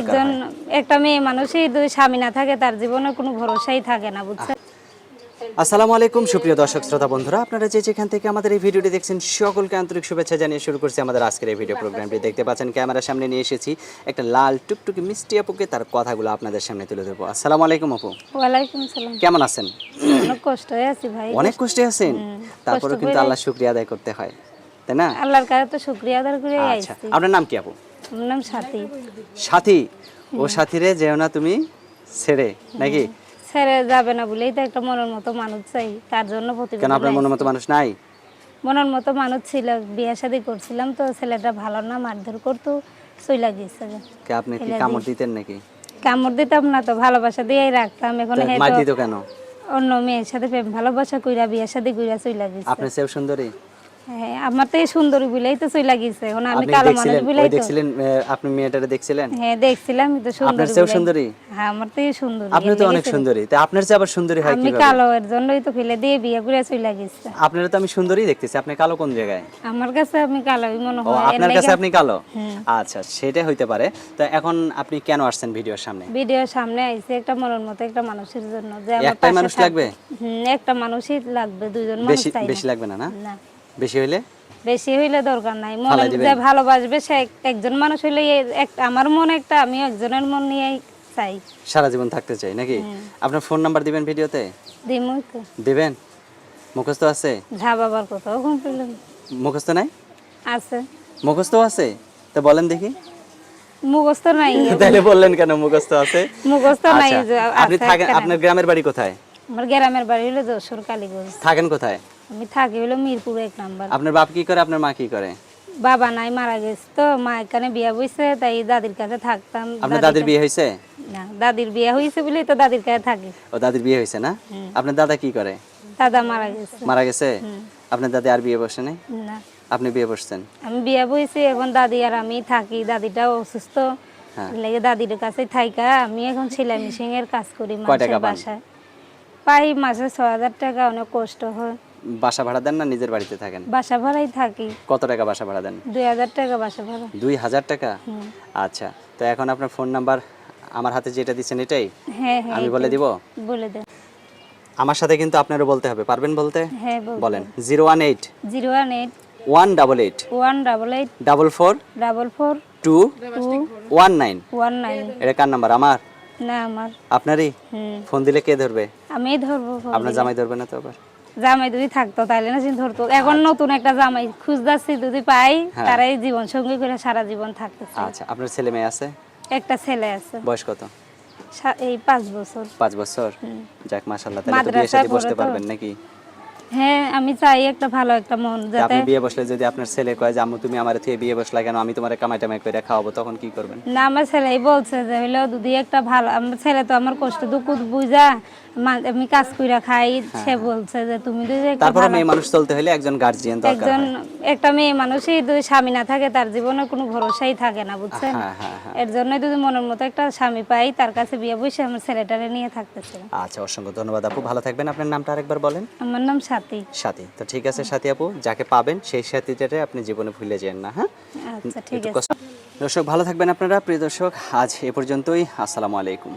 একজন একটা মেয়ে মানুষই যদি স্বামী না থাকে তার জীবনে কোনো ভরসাই থাকে না বুঝছেন? আসসালামু আলাইকুম সুপ্রিয় দর্শক শ্রোতা বন্ধুরা। আপনারা যে যেখান থেকে আমাদের এই ভিডিওটি দেখছেন সকলকে আন্তরিক শুভেচ্ছা জানিয়ে শুরু করছি আমাদের আজকের এই ভিডিও প্রোগ্রামটি। দেখতে পাচ্ছেন ক্যামেরার সামনে নিয়ে এসেছি একটা লাল টুকটুকি মিষ্টি আপুকে। তার কথাগুলো আপনাদের সামনে তুলে ধরবো। আসসালামু আলাইকুম আপু। ওয়ালাইকুম সালাম। কেমন আছেন? অনেক কষ্ট আছি ভাই। অনেক কষ্টে আছেন? তারপরে কিন্তু আল্লাহ শুক্রিয়া আদায় করতে হয়। তাই না? আল্লাহর কাছে তো শুক্রিয়া আদার করে আচ্ছা। আপনার নাম কি আপু? আমার নাম সাথী। সাথী? ও সাথীরে যেও না তুমি ছেড়ে নাকি? ছেড়ে যাবে না বলেই তো একটা মনের মতো মানুষ চাই তার জন্য কেন আপনার মনের মতো মানুষ নাই? মনের মতো মানুষ ছিল বিয়ে শাদী করছিলাম তো ছেলেটা ভালো না মারধর করতো চইলা গিয়েছে কে আপনি কি কামড় দিতেন নাকি? কামড় দিতাম না তো ভালোবাসা দিয়েই রাখতাম এখন মার দিত কেন? অন্য মেয়ের সাথে প্রেম ভালোবাসা কইরা বিয়ে শাদী কইরা চইলা গেছে। আপনি সেও সুন্দরী? হ্যাঁ আমার তো এই সুন্দরী তো চইলা গেছে। এখন আমি আপনি কালো মানুষ দেখছিলেন তো। দেখছিলেন আপনি মেয়েটারে দেখছিলেন? হ্যাঁ দেখছিলাম তো আপনার চেয়েও সুন্দরী? হ্যাঁ আমার তো সুন্দরী আপনি তো অনেক সুন্দরী তা আপনার চেয়ে আবার সুন্দরী হয় আমি কালো এর জন্যই তো ফেলে দিয়ে বিয়ে করে চইলা গেছে। আপনারা তো আমি সুন্দরী দেখতেছি আপনি কালো কোন জায়গায়? আমার কাছে আমি কালোই মনে হয় আপনার কাছে আপনি কালো? আচ্ছা সেটা হইতে পারে। তো এখন আপনি কেন আসছেন ভিডিওর সামনে? ভিডিওর সামনে আইছে একটা মনের মতো একটা মানুষের জন্য যে আমার একটাই মানুষ লাগবে? হুম, একটা মানুষই লাগবে দুইজন মানুষ বেশি বেশি লাগবে না? না। বেশি হইলে? বেশি হইলে দরকার নাই। মনে যে ভালোবাসবে সে একজন মানুষ হইলে আমার মন একটা আমি একজনের মন নিয়েই চাই। সারা জীবন থাকতে চাই নাকি? আপনার ফোন নাম্বার দিবেন ভিডিওতে? দিমই তো দিবেন? মুখস্থ আছে? যা বাবার কোথাও ঘুম পেলাম মুখস্থ নাই? আছে। মুখস্থ আছে? তো বলেন দেখি। মুখস্থ নাই। তাহলে বললেন কেন মুখস্থ আছে? মুখস্থ নাই আচ্ছা, আপনি থাকেন আপনার গ্রামের বাড়ি কোথায়? আমার গ্রামের বাড়ি হলো যশোর কালীগঞ্জ। থাকেন কোথায়? আমি থাকি হলো মিরপুর এক নাম্বার। আপনার বাপ কি করে আপনার মা কি করে? বাবা নাই মারা গেছে তো মা এখানে বিয়ে বইছে তাই দাদির কাছে থাকতাম। আপনার দাদির বিয়ে হয়েছে না দাদির বিয়ে হয়েছে বলেই তো দাদির কাছে থাকি। ও দাদির বিয়ে হয়েছে না? আপনার দাদা কি করে? দাদা মারা গেছে। মারা গেছে? আপনার দাদি আর বিয়ে বসে নাই? না। আপনি বিয়ে বসছেন? আমি বিয়ে বইছি এখন দাদি আর আমি থাকি দাদিটাও অসুস্থ। হ্যাঁ। লেগে দাদির কাছে থাইকা আমি এখন সেলাই মেশিন এর কাজ করি টাকা মানুষের বাসায়। পাই মাসে ছ হাজার টাকা অনেক কষ্ট হয়। বাসা ভাড়া দেন না নিজের বাড়িতে থাকেন? বাসা ভাড়াই থাকি। কত টাকা বাসা ভাড়া দেন? দুই হাজার টাকা বাসা ভাড়া। দুই হাজার টাকা? আচ্ছা তো এখন আপনার ফোন নাম্বার আমার হাতে যেটা দিচ্ছেন এটাই? হ্যাঁ হ্যাঁ আমি বলে দিব? বলে দেন। আমার সাথে কিন্তু আপনারও বলতে হবে পারবেন বলতে? হ্যাঁ বলেন zero one eight zero one eight one double eight one double eight double four double four two one nine. One nine. এটা কার নাম্বার? আমার? না আমার। আপনারই? ফোন দিলে কে ধরবে? আমি ধরবো আপনার। জামাই ধরবে না তো আবার? জামাই যদি থাকতো তাহলে না চিন্তা ধরতো এখন নতুন একটা জামাই খুঁজদাচ্ছি যদি পাই হ্যাঁ। তারাই জীবন সঙ্গী করে সারা জীবন থাকতে আচ্ছা আপনার ছেলে মেয়ে আছে? একটা ছেলে আছে। বয়স কত? এই পাঁচ বছর। পাঁচ বছর? যাক মাশাল্লাহ তাহলে তো বিয়ে সাথে বসতে পারবেন নাকি? হ্যাঁ আমি চাই একটা ভালো একটা মন যাতে আপনি বিয়ে বসলে যদি আপনার ছেলে কয় যে আম্মু তুমি আমার থেকে বিয়ে বসলা কেন? আমি তোমার কামাই টামাই করে খাওয়াবো তখন কি করবেন? না আমার ছেলেই বলছে যে হইল যদি একটা ভালো আমার ছেলে তো আমার কষ্ট দুঃখ বুঝা আমি কাজ কইরা খাই সে বলছে যে তুমি একটা তারপরে মেয়ে মানুষ চলতে হলে একজন গার্জিয়ান দরকার একজন একটা মেয়ে মানুষই যদি স্বামী না থাকে তার জীবনে কোনো ভরসাই থাকে না বুঝছেন? হ্যাঁ হ্যাঁ হ্যাঁ। এর জন্য যদি মনের মতো একটা স্বামী পাই তার কাছে বিয়ে বসে আমার ছেলেটারে নিয়ে থাকতেছে। আচ্ছা অসংখ্য ধন্যবাদ আপু। ভালো থাকবেন। আপনার নামটা আরেকবার বলেন। আমার নাম সাথী। সাথী। তো ঠিক আছে সাথী আপু যাকে পাবেন সেই সাথীটারে আপনি জীবনে ভুলে যান না হ্যাঁ? আচ্ছা ঠিক আছে। দর্শক ভালো থাকবেন আপনারা। প্রিয় দর্শক আজ এ পর্যন্তই। আসসালামু আলাইকুম।